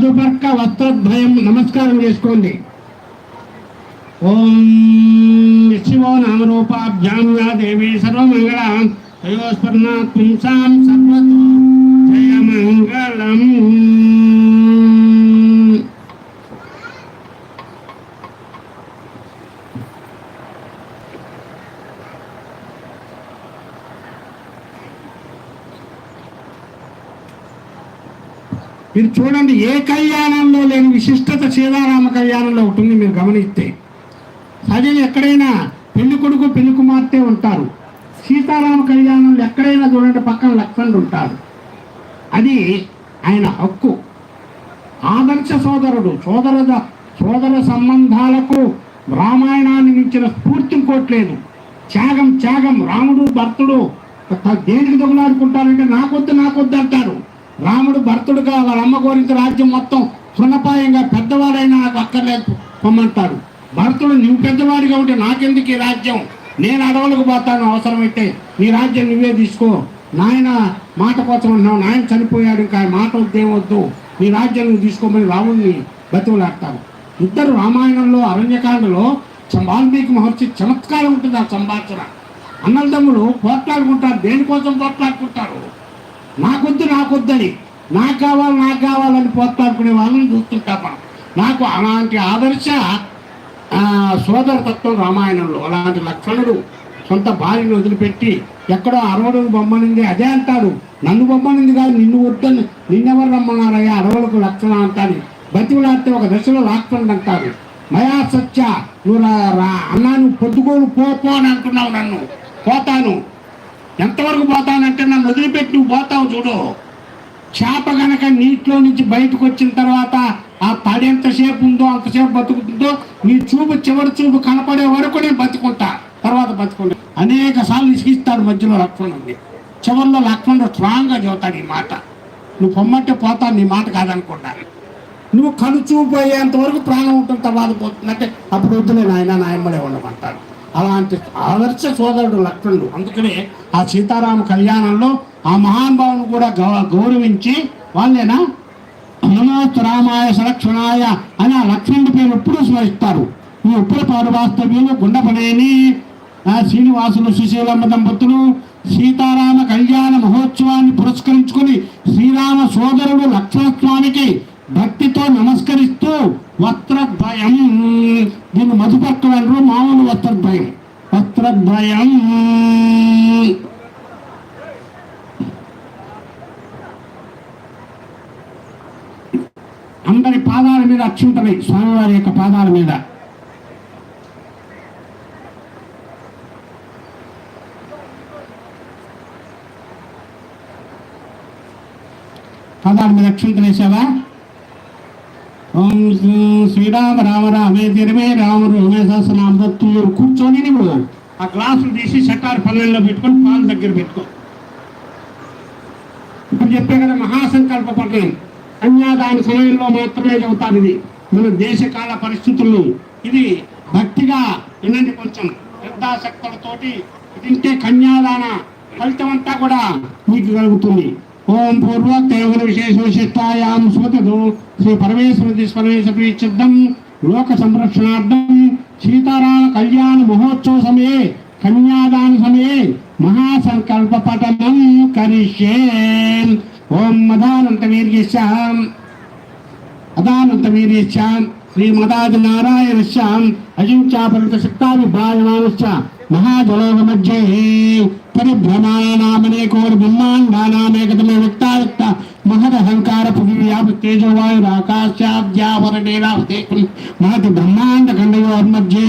మధుపర్క వస్త్రద్వయం నమస్కారం చేసుకోండి. ఓం శివో నామరూపాభ్యాం యా దేవి సర్వమంగళం తయోస్పర్ణాత్ పుంసాం సర్వతో జయమంగళం. మీరు చూడండి ఏ కళ్యాణంలో లేని విశిష్టత సీతారామ కళ్యాణంలో ఉంటుంది మీరు గమనిస్తే. సహజంగా ఎక్కడైనా పెళ్ళి కొడుకు పెళ్ళి కుమార్తె ఉంటారు. సీతారామ కళ్యాణంలో ఎక్కడైనా చూడండి పక్కన లక్ష్మణుడు ఉంటారు అది ఆయన హక్కు. ఆదర్శ సోదరుడు సోదర సోదర సంబంధాలకు రామాయణాన్ని మించిన స్ఫూర్తి కోట్లేదు త్యాగం త్యాగం రాముడు భర్తుడు దేనికి దొంగలాడుకుంటారంటే నాకొద్దు నాకొద్దు అంటారు. రాముడు భర్తుడుగా వాళ్ళ అమ్మ కోరింత రాజ్యం మొత్తం తృణపాయంగా పెద్దవాడైనా నాకు అక్కర్లేదు పొమ్మంటాడు. భర్తుడు నువ్వు పెద్దవాడిగా ఉంటే నాకెందుకు ఈ రాజ్యం? నేను అడవులకు పోతాను అవసరమైతే నీ రాజ్యం నువ్వే తీసుకో. నాయన మాట కోసం అన్నావు నాయన చనిపోయాడు ఇంకా మాటలు మాట వద్దు నీ రాజ్యం నువ్వు తీసుకోమని రాముడిని బతిమలాడతారు ఇద్దరు రామాయణంలో అరణ్యకాండలో వాల్మీకి మహర్షి చమత్కారం ఉంటుంది ఆ సంభాషణ. తమ్ముడు పోట్లాడుకుంటారు దేనికోసం పోట్లాడుకుంటారు? నాకొద్దు నాకొద్దని నాకు కావాలి నాకు కావాలని పోతానుకునే వాళ్ళని చూస్తుంటాం మనం. నాకు అలాంటి ఆదర్శ సోదరతత్వం రామాయణంలో అలాంటి లక్షణుడు సొంత భార్యను వదిలిపెట్టి ఎక్కడో అరవడుకు బొమ్మనింది అదే అంటాడు. నన్ను బొమ్మనింది కాదు నిన్ను వద్దని. నిన్నెవరు రమ్మన్నారయ్యా? అరవలకు లక్షణ అంటాను బతిమలాడితే ఒక దశలో లాక్కండి అంటారు. మయా సత్య నువ్వు రా- రా- అన్నా నువ్వు పొద్దుకోను పో అని అంటున్నావు నన్ను. పోతాను. ఎంతవరకు పోతానంటే నన్ను వదిలిపెట్టి నువ్వు పోతావు చూడు. చేప గనక నీటిలో నుంచి బయటకు వచ్చిన తర్వాత ఆ పడి ఎంతసేపు ఉందో అంతసేపు బతుకుతుందో నీ చూపు చివరి చూపు కనపడే వరకు నేను బతుకుంటా. తర్వాత బతుకుంటా. అనేక సార్లు ఇసుకిస్తాడు మధ్యలో లక్ష్మణుడిని చివరిలో లక్ష్మణుడు స్ట్రాంగ్గా చెబుతాడు ఈ మాట. నువ్వు పొమ్మంటే పోతాను నీ మాట కాదనుకుంటా. నువ్వు కనుచూపు అయ్యేంత వరకు ప్రాణం ఉంటుంది తర్వాత పోతుందంటే అప్పుడు వద్దులే నాయన నాయమ్మడే ఉండమంటాడు. అలాంటి ఆదర్శ సోదరుడు లక్ష్మణుడు. అందుకనే ఆ సీతారామ కళ్యాణంలో ఆ మహానుభావుని కూడా గౌ- గౌరవించి వాళ్ళేనా? నమోస్తు రామాయ సలక్షణాయ అని ఆ లక్ష్మణుడి పేరు ఎప్పుడూ స్మరిస్తారు. ఈ ఉప్పుల పౌరవాస్తవ్యులు వాస్తవ్యులు గుండపనేని శ్రీనివాసులు సుశీలమ్మ దంపతులు సీతారామ కళ్యాణ మహోత్సవాన్ని పురస్కరించుకుని శ్రీరామ సోదరుడు లక్ష్మణస్వామికి భక్తితో నమస్కరిస్తూ వస్త్రద్వయం. దీన్ని మధుపక్కలు అంటారు మామూలు వస్త్రద్వయం. భయం అందరి పాదాల మీద అక్షుంటవి స్వామివారి యొక్క పాదాల మీద. పాదాల మీద అక్షుంతలు వేసావా ఓం శ్రీరామ రామ రామే తిరిమే రాముడు రమే సహస్రనామ దత్తు కూర్చొని నువ్వు ఆ గ్లాసులు తీసి షట్టారు పల్లెల్లో పెట్టుకొని పాలు దగ్గర పెట్టుకో. ఇప్పుడు చెప్పే కదా మహాసంకల్ప పట్టణం కన్యాదాన సమయంలో మాత్రమే చెబుతారు ఇది. మన దేశకాల పరిస్థితుల్లో ఇది భక్తిగా వినండి కొంచెం. శ్రద్ధాశక్తులతోటి తింటే కన్యాదాన ఫలితం అంతా కూడా మీకు కలుగుతుంది. ఓం పూర్వోక్త యోగ విశేష విశిష్టాయాం సుమతదు శ్రీ పరమేశ్వర పరమేశ్వరి చిద్దం లోక సంరక్షణార్థం సీతారామ కళ్యాణ మహోత్సవ సమయే కన్యాదాన సమయే మహాసంకల్ప పఠనం కరిష్యే ఓం మదానంత వీర్యశాం అదానంత వీర్యశాం శ్రీమదాది నారాయణశ్యాం అజించాపరిత శక్తాభిభాజమానశ్చ మహాజలోక మధ్యే. పరిభ్రమాణామనేకోటి బ్రహ్మాండానామేకతమే వ్యక్తాయుక్త. మహదహంకార పృథివ్యాప తేజవాయురాకాశాబ్ద్యావరణేరావతే మహతి బ్రహ్మాండ ఖండయోర్మధ్యే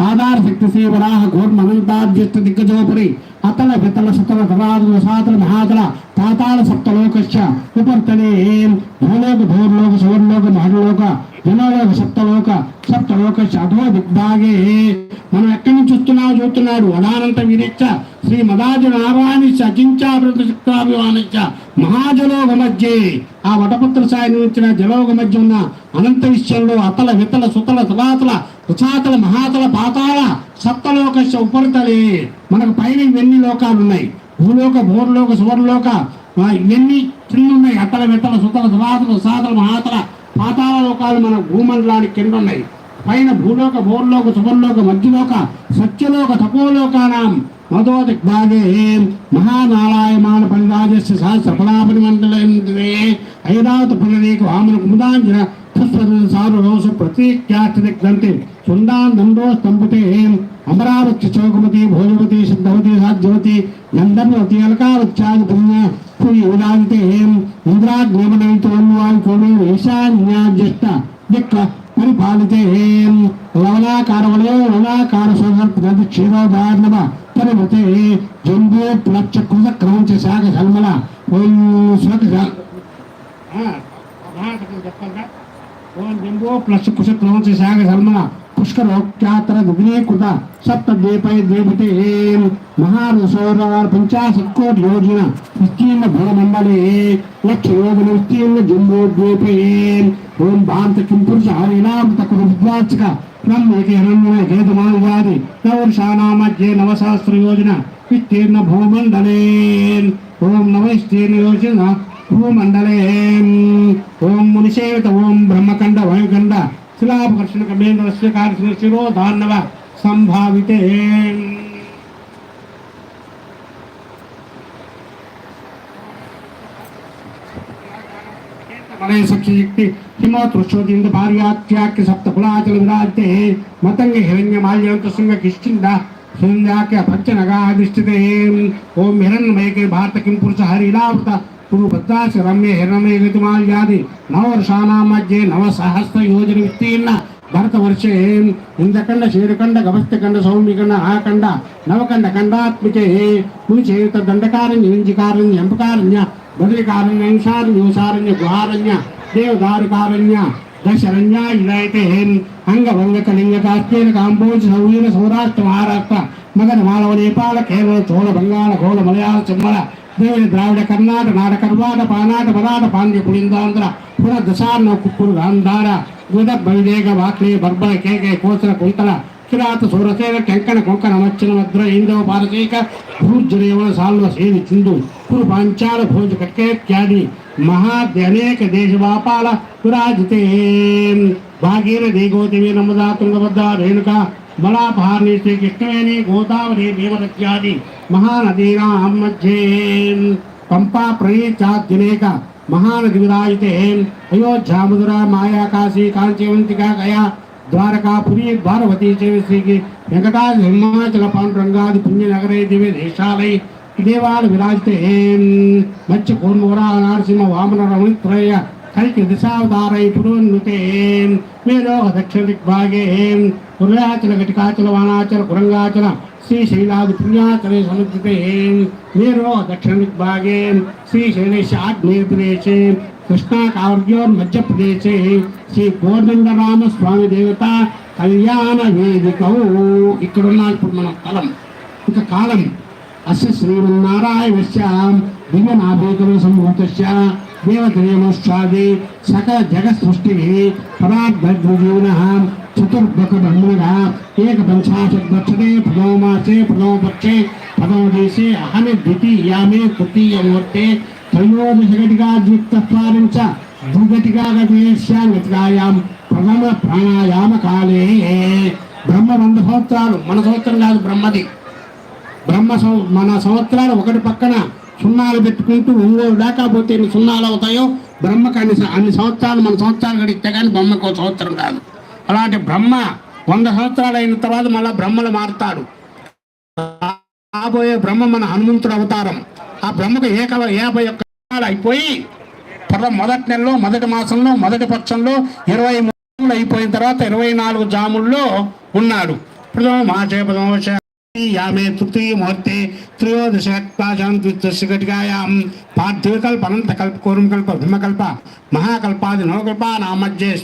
ఆధార శక్తి శ్రీ వరాహ ఘోర్మనంతాద్యష్ట దిగ్గజోపరి. అతల వితల సతల తలాదుల సాతల మహాతల పాతాళ సప్తలోకశ్చ ఉపర్తనే. భూలోక భూర్లోక సువర్లోక మహర్లోక జనలోక సప్తలోక సప్తలోక అధో దిగ్భాగే మనం ఎక్కడి నుంచి చూస్తున్నావు చూస్తున్నాడు. అదానంత విరిచ్చ శ్రీ మదాజు నారాయణ అకించాభృత మహాజలోగ మహాజలోక మధ్యే. ఆ వటపుత్ర సాయి నుంచిన జలోక మధ్య ఉన్న అనంత విషయంలో అతల వితల సుతల తలాతల ఉచాతల మహాతల పాతాళ సప్తలోక ఉపరితలే. మనకు పైన ఇవన్నీ లోకాలు ఉన్నాయి. భూలోక భూర్లోక సువర్లోక ఇవన్నీ చిన్న ఉన్నాయి. అతల విత్తల సుతల సువాతలు సాతల మహాతల పాతాల లోకాలు మన భూమండలానికి కింద ఉన్నాయి. పైన భూలోక భూర్లోక సువర్లోక మధ్యలోక సత్యలోక తపోలోకానాం. మధోది దిగ్భాగే మహానారాయమాన పరిరాజస్య సహస్ర ఫలాపరి మండలే ఐరావత పునరేక వామన కుముదాంజన ಸಾರ್ವಭೌಸ ಪ್ರತೀಕ್ಯಾಚ್ಯತಿಕ್ನಂತೆ ಸುಂದಾನ್ ದಂಡೋ ಸ್ತಂಭಿತೆ ಏನ್ ಅಮರಾವತಿ ಚೌಕಮತಿ ಭೋಜವತಿ ಸಿದ್ಧವತಿ ಸಾಧ್ಯವತಿ ನಂದನ್ವತಿ ಅಲಕಾವಚ್ಚಾದಿ ಪುಣ್ಯ ಪುರಿ ಉದಾದಿತೆ ಏನ್ ಇಂದ್ರಾಗ್ನೇಮನಯಿತು ಅನ್ನುವಾಗಿ ಕೋಣೆ ಈಶಾನ್ಯಾಜ್ಯಷ್ಟ ದಿಕ್ಕ ಪರಿಪಾಲಿತೆ ಏನ್ ಲವಣಾಕಾರವಳೆಯೋ ಲವಣಾಕಾರ ಸ್ವಸರ್ಪದ ಕ್ಷೀರೋದಾರ್ಣವ ಪರಿಮೃತೆ ಜಂಬೂ ಪ್ಲಕ್ಷ ಕೃತ ಕ್ರಮಂಚ ಸಾಗ ಸಲ್ಮಲ ಓಂ ಸ್ವಕ ಹಾ ಭಾಗ ఓం జంబో ప్లస్ కుశ క్రమంచ శాఖ జన్మల పుష్కరోక్యాత్ర దుగ్నీకృత సప్తద్వీపై ద్వీపతే మహానుసౌర పంచాశత్ కోటి యోజన విస్తీర్ణ భూమండలి లక్ష యోజన విస్తీర్ణ జంబో ద్వీపే ఓం భారత కిం పురుష హరినామ తక్కువ విద్వాచక బ్రహ్మేకి హిరణ్య గేదమాలి నవర్షానామధ్యే నవసహస్ర యోజన విస్తీర్ణ భూమండలే. ఓం నవవిస్తీర్ణ యోజన భూమండలే ఓం మునిసేవిత ఓం బ్రహ్మకండ వాయుకండ. శిలాపకర్షణ కమేంద్రస్య కార్య శిరో సంభావితే. వలయ సఖ్యశక్తి హిమోతృశోదింద భార్యాత్యాఖ్య సప్త కులాచల విరాజతే. మతంగ హిరణ్య మాల్యంత శృంగ కిష్కింద శృంగాఖ్య పంచనగాధిష్ఠితే ఓం హిరణ్యమయకే భారత కిం పురుష ಪುರುಪತ್ತಾಸ ರಮ್ಯ ಹಿರಣ್ಯ ಋತುಮಾಲ್ಯಾದಿ ನವರ್ಷಾಣ ಮಧ್ಯೆ ನವಸಹಸ್ರ ಯೋಜನ ವಿಸ್ತೀರ್ಣ ಭರತವರ್ಷೆ ಇಂದ್ರಕಂಡ ಶೀರಕಂಡ ಗಭಸ್ಥಕಂಡ ಸೌಮ್ಯಕಂಡ ಆಕಂಡ ನವಕಂಡ ಕಂಡಾತ್ಮಿಕೆ ಕುಲಚೇತ ದಂಡಕಾರಣ್ಯ ವಿಂಜಿಕಾರಣ್ಯ ಎಂಪಕಾರಣ್ಯ ಬದರಿಕಾರಣ್ಯ ಅಂಶಾರಣ್ಯ ಉಸಾರಣ್ಯ ಗುಹಾರಣ್ಯ ದೇವದಾರುಕಾರಣ್ಯ ದಶರಣ್ಯ ಇದಾಯಿತೆ ಅಂಗಭಂಗ ಕಲಿಂಗ ಕಾಶ್ಮೀರ ಕಾಂಬೋಜ್ ಸೌವೀರ ಸೌರಾಷ್ಟ್ರ ಮಹಾರಾಷ್ಟ್ರ ಮಗನ ಮಾಳವ ನೇಪಾಳ ಕೇರಳ ಚೋಳ ಬಂಗಾಳ ಘೋಳ ಮಲಯಾಳ ಚಮ್ಮಳ మలయాళ ద్రావిడ కర్ణాట నాట కర్వాట పానాట పదాట పాండ్య పులిందాంధ్ర పుర దశార్ణ కుక్కురు గాంధార గుద బైదేగ వాక్లే బర్బల కేకే కోసల కుంతల కిరాత సూరసేన కంకణ కొంకణ మచ్చన మద్ర ఇందవ పారసీక భూర్జరేవల సాల్వ సేని చిందు కురు పాంచాల భోజ కట్కేత్యాది మహాద్య అనేక దేశ వాపాల విరాజితే భాగీర దేగోతివి నమదా రేణుక రేణుక కృష్ణవేణి గోదావరి భీమరత్యాది మహానదీనాం మధ్యే. పంపా ప్రణీచాద్యనేక మహానది విరాజితే అయోధ్యా మధుర మాయా కాశీ కాంచీవంతికా గయా ద్వారకా పురి ద్వారవతి చేవి వెంకటాది హిమాచల పాండురంగాది పుణ్యనగరే దివ్య దేశాలై దేవాలు విరాజితే. మత్స్య కూర్మోరా నరసింహ వామన రమణిత్రయ కలికి దిశావతారై పురోన్నుతే. మేలో దక్షిణ దిగ్భాగే కుర్యాచల ఘటికాచల వానాచల కురంగాచల శ్రీశైలాది పుణ్యాచలే సముద్రితే మేరో దక్షిణ దిగ్భాగే శ్రీశైలేశ ఆగ్నేయ ప్రదేశే కృష్ణా కావ్యోర్ మధ్యప్రదేశే. శ్రీ కోదండరామ స్వామి దేవత కళ్యాణ వేదికౌ. ఇక్కడున్న ఇప్పుడు మన స్థలం ఇక కాలం. అస్య శ్రీమన్నారాయణస్య దివ్యనాభేకమే సంభూత దేవతేమశ్చాది సకల జగత్ సృష్టి పరాద్ధీవన చతుర్భక బ్రహ్మణ ఏక పంచాశత్ వర్షతే పదో మాసే ప్రథమ పక్షే ప్రథమ దేశే అహమి ద్వితీయామే తృతీయ ముహూర్తే చ ఘటికా ద్విచత్వారించ ద్విఘటికా గతేష్యాం గతికాయాం ప్రథమ ప్రాణాయామ కాలే బ్రహ్మ వంద సంవత్సరాలు మన సంవత్సరం కాదు బ్రహ్మది. బ్రహ్మ సం- మన సంవత్సరాలు ఒకటి పక్కన సున్నాలు పెట్టుకుంటూ ఒంగోలు దాకా పోతే ఎన్ని సున్నాలు అవుతాయో బ్రహ్మకు అన్ని అన్ని సంవత్సరాలు మన సంవత్సరాలు గడిస్తే కానీ బ్రహ్మకు సంవత్సరం కాదు. అలాంటి బ్రహ్మ వంద సంవత్సరాలు అయిన తర్వాత మళ్ళా బ్రహ్మలు మారుతాడు రాబోయే బ్రహ్మ మన హనుమంతుడు అవతారం. ఆ బ్రహ్మకు ఏక యాభై ఒక్క అయిపోయి పర్వ మొదటి నెలలో మొదటి మాసంలో మొదటి పక్షంలో ఇరవై మూడు అయిపోయిన తర్వాత ఇరవై నాలుగు జాముల్లో ఉన్నాడు. ప్రథమ మాసే ప్రథమ యామే తృతీయ ముహూర్తే త్రయోదశాం ద్వితీయాం పార్థివకల్ప అనంతకల్ప కూర్మకల్ప బ్రహ్మకల్ప మహాకల్పాది నవకల్ప నామధ్యే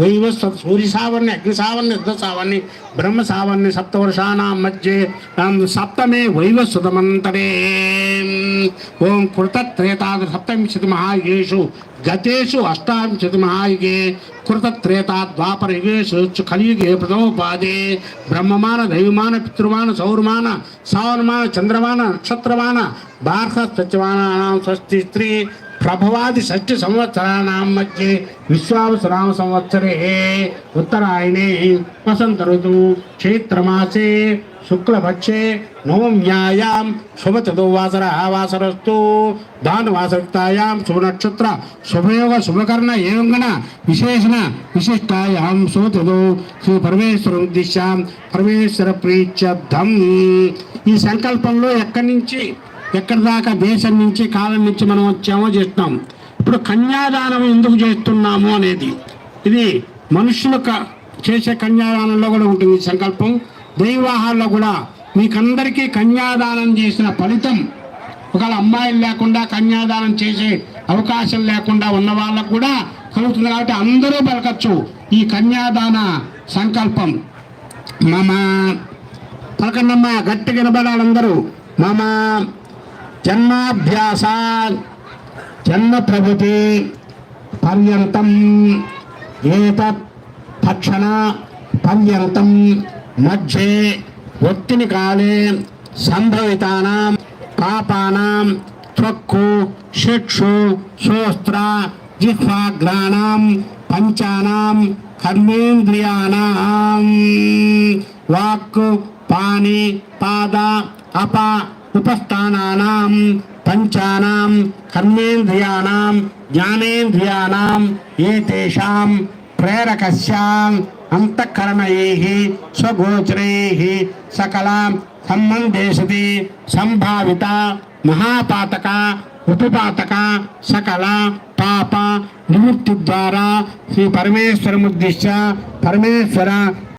శ్వేతవరాకల్పే స్వయం భో సారో చేతామస రవిత సాక్ష వైవస్వ సూర్య సప్తమే వైవస్వతమంతరే. ఓం కృతత్రేతాది సప్తవింశతి మహాయుగేషు గతేషు అష్టావింశతి మహాయుగే కృతత్రేతా ద్వాపర యుగేషు కలియుగే ప్రథమోపాదే బ్రహ్మమాన దైవమాన పితృమాన సౌరమాన సావనమాన చంద్రమాన నక్షత్రమాన భారత సత్యమానాం స్వస్తి స్త్రీ ప్రభవాది షష్టి సంవత్సరాణం మధ్య విశ్వావసరామ సంవత్సరే. ఉత్తరాయణే వసంత ఋతువు చైత్రమాసే శుక్లపక్షే నవమ్యాయాం శుభచతు వాసర వాసరస్తు భానువాసక్తాయాం శుభనక్షత్ర శుభయోగ శుభకర్ణ ఏవంగన విశేషణ విశిష్టాయాం శోతదు శ్రీ పరమేశ్వర ఉద్దేశ్యాం పరమేశ్వర ప్రీత్యర్థం. ఈ సంకల్పంలో ఎక్కడి నుంచి ఎక్కడి దాకా దేశం నుంచి కాలం నుంచి మనం వచ్చామో చేస్తున్నాం ఇప్పుడు కన్యాదానం ఎందుకు చేస్తున్నాము అనేది. ఇది మనుషులు క- చేసే కన్యాదానంలో కూడా ఉంటుంది సంకల్పం. దైవాహాల్లో కూడా మీకందరికీ కన్యాదానం చేసిన ఫలితం ఒకవేళ అమ్మాయిలు లేకుండా కన్యాదానం చేసే అవకాశం లేకుండా ఉన్న వాళ్ళకు కూడా కలుగుతుంది కాబట్టి అందరూ పలకచ్చు ఈ కన్యాదాన సంకల్పం. మమ పలకండమ్మా గట్టి వినబడాలి మమ జన్మాభ్యాస జన్మ ప్రభుతి పర్యంతం ఏతత్ తక్షణ పర్యంతం మధ్యే ఒత్తిని కాలే సంభవితానాం పాపానాం త్వక్కు శిక్షు శోస్త్ర జిహ్వాగ్రాణం పంచానాం కర్మేంద్రియాణం వాక్ పాని పాద అప ఉపస్థానానాం పంచానాం కర్మేంద్రియాణం జ్ఞానేంద్రియాణం ఏతేషాం ప్రేరకస్యాం అంతఃకరణైః స్వగోచరైః సకలాం సంబంధేశతి సంభావిత మహాపాతక ఉపపాతక సకల పాప నివృత్తి ద్వారా శ్రీ పరమేశ్వరముద్దిశ్య పరమేశ్వర